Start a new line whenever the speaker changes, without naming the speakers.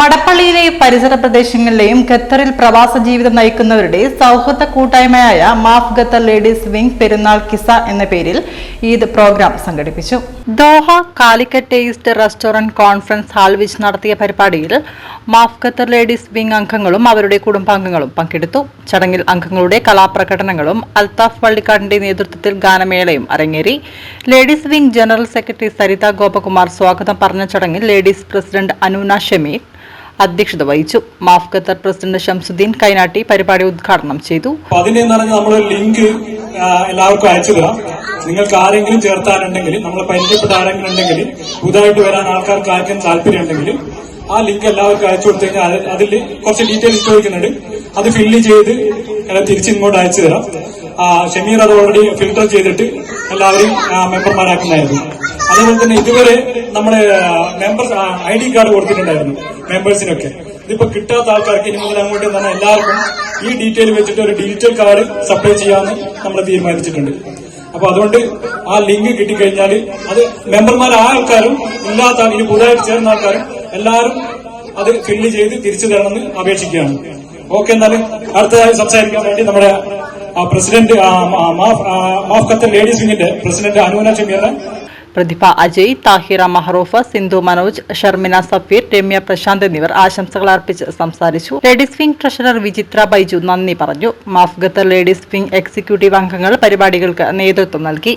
മടപ്പള്ളിയിലെ പരിസര പ്രദേശങ്ങളിലെയും ഖത്തറിൽ പ്രവാസ ജീവിതം നയിക്കുന്നവരുടെ സൗഹൃദ കൂട്ടായ്മയായ മാഫ് ഖത്തർ ലേഡീസ് വിംഗ് പെരുന്നാൾ കിസ എന്ന പേരിൽ ഈദ് പ്രോഗ്രാം സംഘടിപ്പിച്ചു. Doha Calicut taste restaurant conference hall വെച്ച് നടത്തിയ പരിപാടിയിൽ മാഫ് ഖത്തർ ലേഡീസ് വിംഗ് അംഗങ്ങളും അവരുടെ കുടുംബാംഗങ്ങളും പങ്കെടുത്തു. ചടങ്ങിൽ അംഗങ്ങളുടെ കലാപ്രകടനങ്ങളും അൽത്താഫ് വള്ളിക്കാടിന്റെ നേതൃത്വത്തിൽ ഗാനമേളയും അരങ്ങേറി. Ladies wing general secretary Saritha Gopakumar സ്വാഗതം പറഞ്ഞ ചടങ്ങിൽ ലേഡീസ് പ്രസിഡന്റ് അനൂന ഷമീർ അധ്യക്ഷത വഹിച്ചു. മാഫ് ഖത്തർ പ്രസിഡന്റ് ഷംസുദ്ദീൻ കൈനാട്ടി പരിപാടി ഉദ്ഘാടനം ചെയ്തു.
അതിനെ നമ്മൾ ലിങ്ക് എല്ലാവർക്കും അയച്ചു തരാം. നിങ്ങൾക്ക് ആരെങ്കിലും ചേർത്താനുണ്ടെങ്കിൽ നമ്മളെ പരിചയപ്പെട്ട ആരെങ്കിലും ഉണ്ടെങ്കിൽ പുതുതായിട്ട് വരാൻ ആൾക്കാർക്ക് ആർക്കും താല്പര്യം ഉണ്ടെങ്കിൽ ആ ലിങ്ക് എല്ലാവർക്കും അയച്ചു കൊടുത്തു കഴിഞ്ഞാൽ അതിൽ കുറച്ച് ഡീറ്റെയിൽസ് ചോദിക്കുന്നുണ്ട്. അത് ഫില്ല് ചെയ്ത് തിരിച്ച് ഇങ്ങോട്ട് അയച്ചു തരാം. ഷമീർ അത് ഓൾറെഡി ഫിൽട്ടർ ചെയ്തിട്ട് എല്ലാവരെയും മെമ്പർമാരാക്കുന്നതായിരുന്നു അതേപോലെ തന്നെ ഇതുവരെ നമ്മുടെ മെമ്പേഴ്സ് ഐ ഡി കാർഡ് കൊടുത്തിട്ടുണ്ടായിരുന്നു മെമ്പേഴ്സിനൊക്കെ ഇതിപ്പോ കിട്ടാത്ത ആൾക്കാർക്ക് ഇനി മുതൽ അങ്ങോട്ട് തന്നെ എല്ലാവർക്കും ഈ ഡീറ്റെയിൽ വെച്ചിട്ട് ഒരു ഡിജിറ്റൽ കാർഡ് സപ്ലൈ ചെയ്യാമെന്ന് നമ്മൾ തീരുമാനിച്ചിട്ടുണ്ട്. അപ്പൊ അതുകൊണ്ട് ആ ലിങ്ക് കിട്ടിക്കഴിഞ്ഞാൽ അത് മെമ്പർമാരായ ആൾക്കാരും ഇല്ലാത്ത ഇനി പുതുതായിട്ട് ചേർന്ന ആൾക്കാരും എല്ലാവരും അത് ഫില്ല് ചെയ്ത് തിരിച്ചു തരണമെന്ന് അപേക്ഷിക്കുകയാണ്. ഓക്കെ എന്നാലും അടുത്തതായി സംസാരിക്കാൻ വേണ്ടി നമ്മുടെ പ്രസിഡന്റ് മാഫ് ഖത്തർ ലേഡീസ് വിങ്ങിന്റെ പ്രസിഡന്റ് അനുവന ഷമീറിനെ
പ്രതിഭ അജയ് താഹിറ മഹറൂഫ് സിന്ധു മനോജ് ഷർമിന സഫീർ രമ്യ പ്രശാന്ത് എന്നിവർ ആശംസകൾ അർപ്പിച്ച് സംസാരിച്ചു. ലേഡീസ് വിംഗ് ട്രഷറർ വിചിത്ര ബൈജു നന്ദി പറഞ്ഞു. മാഫ് ലേഡീസ് വിംഗ് എക്സിക്യൂട്ടീവ് അംഗങ്ങൾ പരിപാടികൾക്ക് നേതൃത്വം നൽകി.